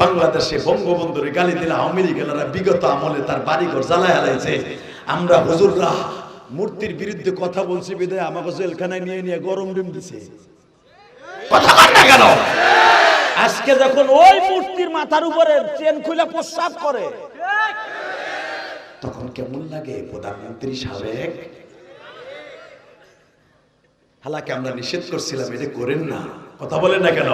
বাংলাদেশে বঙ্গবন্ধুরে গালি দিলে আওয়ামী লীগেরা বিগত আমলে তার বাড়িঘর জ্বালায় হারাইছে। আমরা হুজুররা মূর্তির বিরুদ্ধে কথা বলছি, বিদায় আমাকে জেলখানায় নিয়ে নিয়ে গরম ডিম দিছে। কথা না কেন? আজকে যখন ওই মূর্তির মাথার উপরে চেন খুলে প্রস্রাব করে, তখন কেমন লাগে প্রধানমন্ত্রী সাবেক? হালাকে আমরা নিষেধ করছিলাম, এটা করেন না। কথা বলেন না কেন?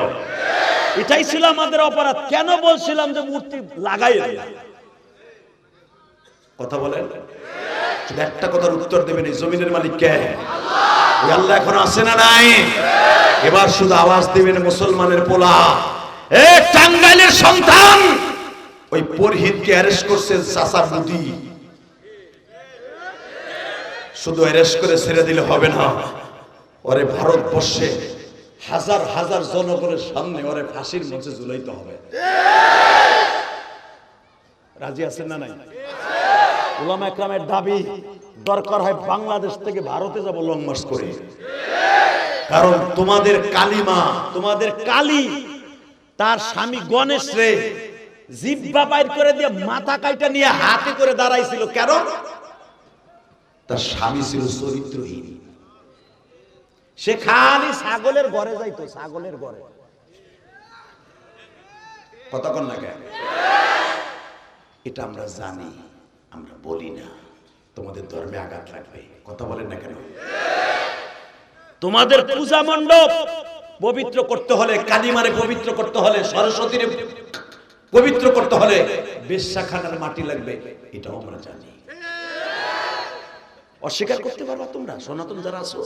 এটাই ছিল আমাদের অপরাধ। কেন বলছিলাম যে মূর্তি লাগাই কথা বলেন? একটা কথার উত্তর দেবেন, এই জমিনের মালিক কে? আল্লাহ এখন আসে না নাই? এবার শুধু আওয়াজ দিবেন মুসলমানের পোলা। এ টাঙ্গাইলের সন্তান! ওই পরহিতকে অ্যারেস্ট করছে চাচা বুদি। শুধু অ্যারেস্ট করে ছেড়ে দিলে হবে না। ওরে ভারতবর্ষে হাজার হাজার জনগণের সামনে ওরে ফাঁসির মঞ্চে ঝুলাইতে হবে। রাজি আছেন না নাই? উলামা একরামের দাবি, দরকার হয় বাংলাদেশ থেকে ভারতে যাব লং মার্চ করে। কারণ তোমাদের কালিমা, তোমাদের কালী, তার স্বামী গণেশ রে, জিব্বা বাইর করে দিয়ে মাথা কাইটা নিয়ে হাতে করে দাঁড়াইছিল। কেন? তার স্বামী ছিল চরিত্রহীন। সে খালি ছাগলের ঘরে যাইতো ছাগলের ঘরে। কতক্ষণ না কেন? এটা আমরা জানি আমরা বলি না। তোমাদের ধর্মে আঘাত লাগবে। কথা বলেন না কেন? তোমাদের পূজা মণ্ডপ পবিত্র করতে হলে কালিমারে পবিত্র করতে হলে সরস্বতীরে পবিত্র করতে হলে বেশ্যাখানার মাটি লাগবে এটাও আমরা জানি। অস্বীকার করতে পারবা তোমরা? সনাতন যারা আছো?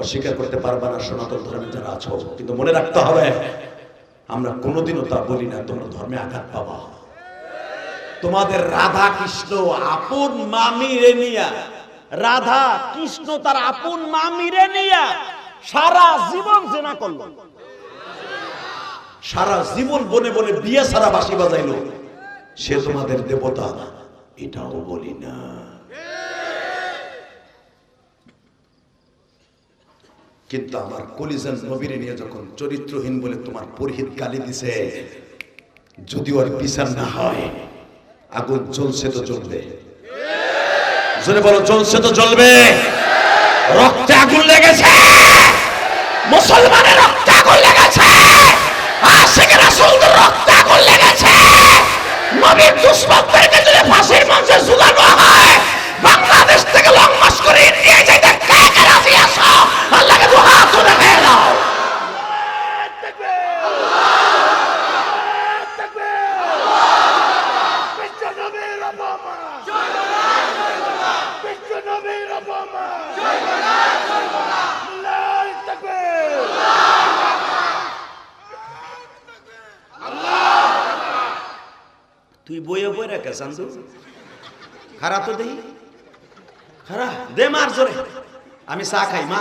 অস্বীকার করতে পারবা না, সনাতন ধর্মে যারা আছো, কিন্তু মনে রাখতে হবে, আমরা কোনোদিনও তা বলি না, তোমরা ধর্মে আঘাত পাবা। তোমাদের রাধা কৃষ্ণ আপন মামি রে নিয়া, রাধা কৃষ্ণ তার আপন মামি রে নিয়া সারা জীবন জেনা করল। সারা জীবন বনে বনে বিয়ে সারা বাসি বাজাইলো। সে তোমাদের দেবতা, এটাও বলি না। কিন্তু আমার কলিজান নবীরে নিয়ে যখন চরিত্রহীন বলে তোমার পরিহিত গালি দিছে যদি ওর বিচার না হয়, আগুন জ্বলছে তো জ্বলবে। জোরে বলো, জ্বলছে তো জ্বলবে। রক্তে আগুন লেগেছে। মুসলমানের রক্তে আগুন লেগেছে। আশিক রাসূলদের রক্তে আগুন লেগেছে। নবীর দুশ্মনদেরকে যদি ফাঁসির মঞ্চে ঝুলানো হয় বাংলাদেশ থেকে লং মাস করে ইন্ডিয়া যাইতে কে কে রাজি আছো আল্লাহকে দু হাত তুলে হয়ে দাও বিশ্বনবীর অপমা বিশ্বনবীর অপমা আল্লাহু তাকবীর তুই রেখে চান্দু খারাপ তো দেই? খারাপ দে মার জোরে। আমি চা খাই মা।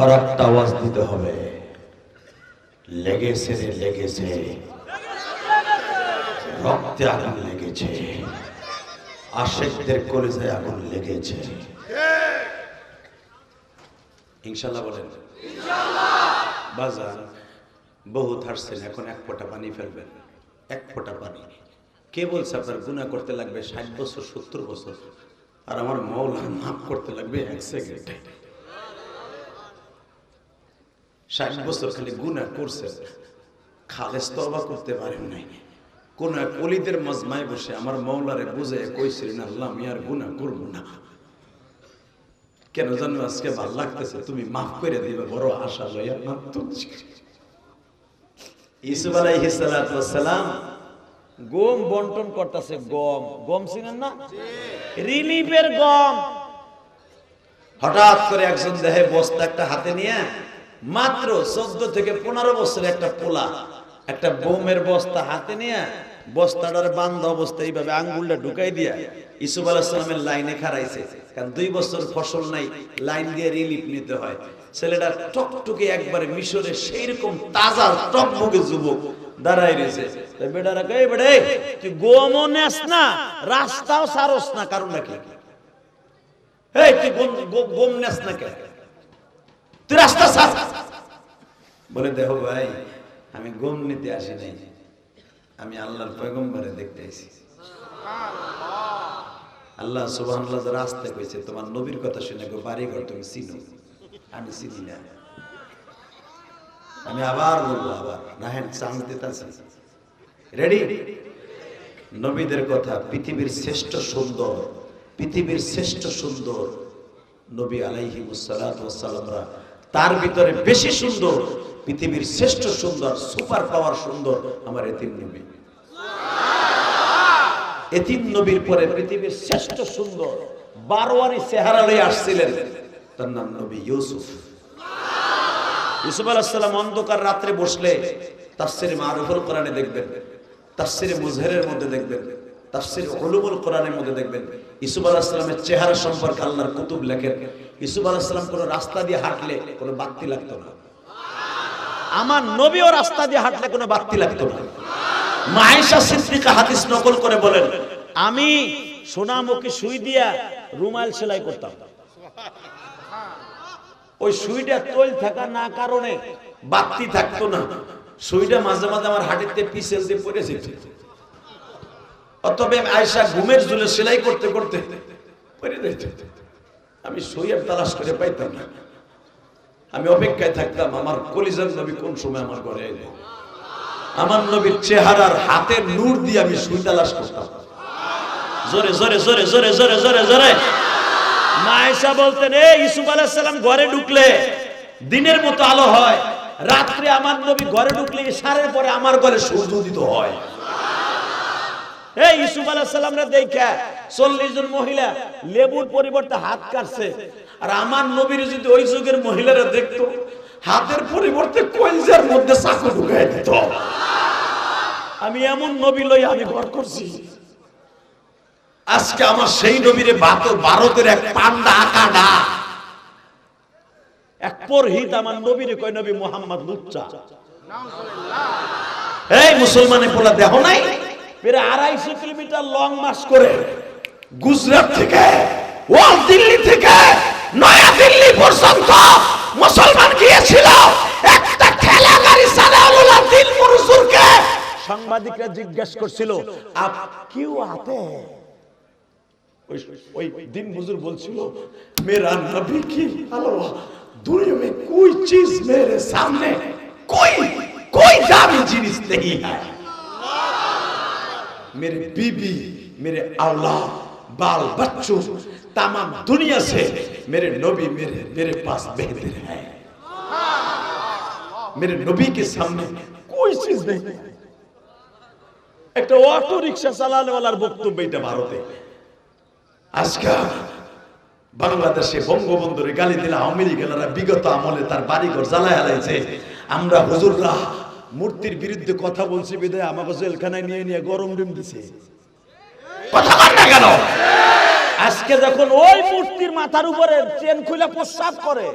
আর একটা আওয়াজ দিতে হবে। লেগেছে রে, লেগেছে। রক্তে আগুন লেগেছে। আশেকদের কলেজে আগুন লেগেছে। ইনশাল্লাহ বলেন। বাজার বহুত হারছেন এখন এক ফোঁটা পানি ফেলবেন। এক ফোঁটা পানি। কে বলছে আপনার গুণা করতে লাগবে ষাট বছর, সত্তর বছর? আর আমার মৌলা মাফ করতে লাগবে এক সেকেন্ড। ষাট বছর খালি গুণা করছে। খালেস তবা করতে পারেন নাই। কোন এক অলিদের মজমায় বসে আমার মৌলারে বুঝে কইছিলেন, আল্লাহ, আমি আর গুণা করব না। কেন জানো, আজকে ভালো লাগতেছে, তুমি মাফ করে দিবে, বড় আশা লইয়া মাফ তুলছি ইসুফ আলাইহিস সালাতু গম বন্টন করতেছে, গম। গম চিনেন না? রিলিফের গম। হঠাৎ করে একজন দেহে বস্তা একটা হাতে নিয়ে মাত্র চোদ্দ থেকে পনেরো বছরের একটা পোলা। একটা বোমের বস্তা হাতে নিয়ে বস্তাটার বান্ধ অবস্থা এইভাবে আঙ্গুলটা ঢুকাই দিয়া ইসুফ আলাহিসামের লাইনে খারাইছে কারণ দুই বছর ফসল নাই, লাইন দিয়ে রিলিফ নিতে হয়। ছেলেটা টকটকে একবারে মিশরে সেই রকম তাজা টকবকে যুবক দাঁড়াই রয়েছে। বেটারা কে বেড়ে তুই গোমও নেস না, রাস্তাও সারস না কারণ নাকি এই, তুই গম নেস না কে তুই রাস্তা সার। বলে, দেখো ভাই, আমি গম নিতে আসি নাই। আমি আল্লাহর পয়গম্বরে দেখতে এসেছি আল্লাহ সুবহানাল্লাহ যে রাস্তা কইছে, তোমার নবীর কথা শুনে গো বাড়ি ঘর তুমি চিনো? আমি চিনি না। আমি আবার বলব, আবার। রাহেন, চান্স দিতেছি। রেডি নবীদের কথা, পৃথিবীর শ্রেষ্ঠ সুন্দর, পৃথিবীর শ্রেষ্ঠ সুন্দর নবী আলাইহি সালামরা তার ভিতরে বেশি সুন্দর, পৃথিবীর শ্রেষ্ঠ সুন্দর, সুপার পাওয়ার সুন্দর আমার এতিম নবী। এতিম নবীর পরে পৃথিবীর শ্রেষ্ঠ সুন্দর, বারোয়ারি চেহারা আসছিলেন। তার নাম নবী ইউসুফ। ইউসুফ আলাহিসাল্লাম অন্ধকার রাত্রে বসলে তাফসির মারুফুল কোরআনে দেখবেন তার তাফসির মুজহেরের মধ্যে দেখবেন। তাফসির উলুমুল কোরআনের মধ্যে দেখবেন, ইসুফ আলাহিসাল্লামের চেহারা সম্পর্কে আল্লাহর কুতুব লেখেন। ইসুফ আলাহিসাল্লাম কোনো রাস্তা দিয়ে হাঁটলে কোনো বাতি লাগতো না। আমার নবীও রাস্তা দিয়ে হাঁটলে কোনো বাতি লাগতো না। মায়েশা সিদ্দিকা হাদিস নকল করে বলেন, আমি সোনামুখী সুই দিয়া রুমাল সেলাই করতাম। ওই সুইটা তৈল থাকা না কারণে বাতি থাকতো না। সুইটা মাঝে মাঝে আমার হাটিতে পিছেল দিয়ে পড়ে যেত। অতবে আয়সা ঘুমের জুলে সেলাই করতে করতে আমি সুইয়ের তালাশ করে পাইতাম না। আমি অপেক্ষায় থাকতাম, আমার কলিজার নবী কোন সময় আমার ঘরে এলো? আমার নবীর চেহারার হাতের নূর দিয়ে আমি সুই তালাশ করতাম। জোরে জোরে জোরে জোরে জোরে জোরে জোরে। মায়েশা বলতেন, এ ইসুফ আলাইসাল্লাম ঘরে ঢুকলে দিনের মতো আলো হয়। রাত্রে আমার নবী ঘরে ঢুকলে সারের পরে আমার ঘরে সূর্য উদিত হয়। এই ইসুফ আলাইসাল্লামরা দেখা চল্লিশ জন মহিলা লেবুর পরিবর্তে হাত কাটছে। আর আমার নবীর যদি ওই যুগের মহিলারা দেখতো হাতের পরিবর্তে কলজার মধ্যে চাকু ঢুকাই দিত। আমি এমন নবী লই আমি ঘর করছি। আজকে আমার সেই নবীরে ভারতের এক পান্ডা আকাডা। এক পরহিত আমার নবীরে কয় নবী মোহাম্মদ লুচ্চা। এই মুসলমানে বলা দেহ নাই? প্রায় আড়াইশো কিলোমিটার লং মার্চ করে গুজরাট থেকে ও দিল্লি থেকে, নয়া দিল্লি পর্যন্ত মুসলমান গিয়েছিল। একটা ঠেলা গাড়ি সালাউল্লাহ দিল মনসুরকে সাংবাদিকরা জিজ্ঞেস করছিল, আপ কিউ আতে? ওই ওই দিন বুজুর বলছিল, মেরা নবী কি হালওয়া দুনিয়া মে কোই চিজ মেরে সামনে, কোই কোই দামি জিনিস নেই হ্যায়? मेरे बीबी मेरे औलाद बाल बच्चों तमाम दुनिया से मेरे नबी मेरे मेरे पास बेहतर है मेरे नबी के सामने कोई चीज नहीं है একটা অটো রিক্সা চালানোওয়ালার বক্তব্য এটা ভারতে আজকে বাংলাদেশে বঙ্গবন্ধুরে গালি দিলে আমেরিকানরা বিগত আমলে তার বাড়িঘর জ্বালায় হালাইছে আমরা হুজুররা মূর্তির বিরুদ্ধে কথা বলছি বিদায় আমাকে জেলখানায় নিয়ে নিয়ে গরম ডিম দিছে। কথা কেন আজকে যখন ওই মূর্তির মাথার উপরে চেন খুলে প্রস্রাব করে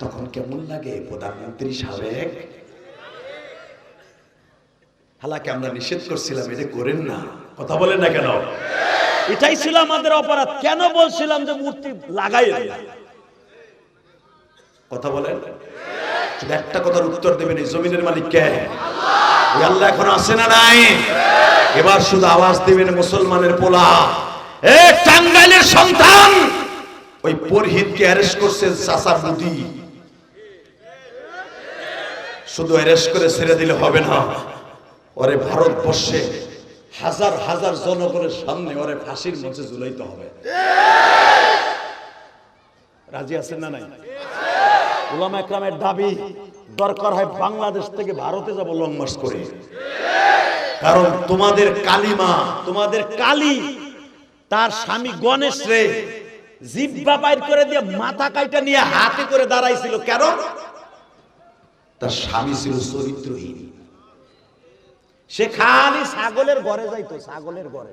তখন কেমন লাগে প্রধানমন্ত্রী সাবেক? হালাকে আমরা নিষেধ করছিলাম এটা করেন না। কথা বলেন না কেন? এটাই ছিল আমাদের অপরাধ। কেন বলছিলাম যে মূর্তি লাগাই কথা বলেন। শুধু একটা কথার উত্তর দেবেন, এই জমিনের মালিক কে? আল্লাহ এখন আসে না নাই? এবার শুধু আওয়াজ দিবেন মুসলমানের পোলা। টাঙ্গাইলের সন্তান, ওই পরহিতকে অ্যারেস্ট করছে চাচা বুদি। শুধু অ্যারেস্ট করে ছেড়ে দিলে হবে না। ওরে ভারতবর্ষে হাজার হাজার জনগণের সামনে ওরে ফাঁসির মঞ্চে ঝুলাইতে হবে। রাজি আছেন না নাই? উলামা একরামের দাবি, দরকার হয় বাংলাদেশ থেকে ভারতে যাব লং মার্চ করে। কারণ তোমাদের কালিমা, তোমাদের কালী, তার স্বামী গণেশ রে, জিব্বা বাইর করে দিয়ে মাথা কাইটা নিয়ে হাতে করে দাঁড়াইছিল। কেন? তার স্বামী ছিল চরিত্রহীন। সে খালি ছাগলের ঘরে যাইতো, ছাগলের ঘরে।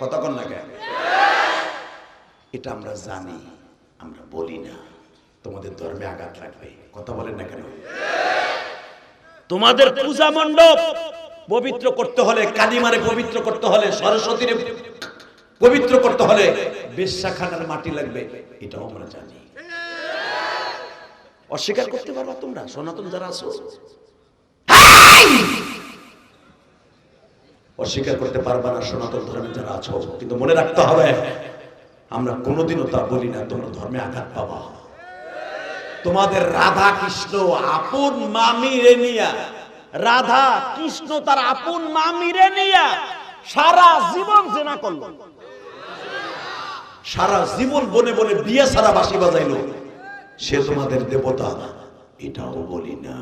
কতক্ষণ না কেন? এটা আমরা জানি। আমরা বলি না। তোমাদের ধর্মে আঘাত লাগবে। কথা বলেন না কেন? তোমাদের পূজা মণ্ডপ পবিত্র করতে হলে, কালিমারে পবিত্র করতে হলে, সরস্বতীরে পবিত্র করতে হলে বেশ্যাখানার মাটি লাগবে। এটাও আমরা জানি। অস্বীকার করতে পারবা তোমরা? সনাতন যারা আছো। অস্বীকার করতে পারবা না সনাতন ধর্মে যারা আছো। কিন্তু মনে রাখতে হবে আমরা কোনোদিনও তা বলি না, তোমরা ধর্মে আঘাত পাবা। তোমাদের রাধা কৃষ্ণ আপন মামি রেনিয়া রাধা কৃষ্ণ তার আপন মামিরে নিয়া সারা জীবন জেনা করল। সারা জীবন বনে বনে বিয়ে সারা বাসি বাজাইলো। সে তোমাদের দেবতা, এটাও বলি না।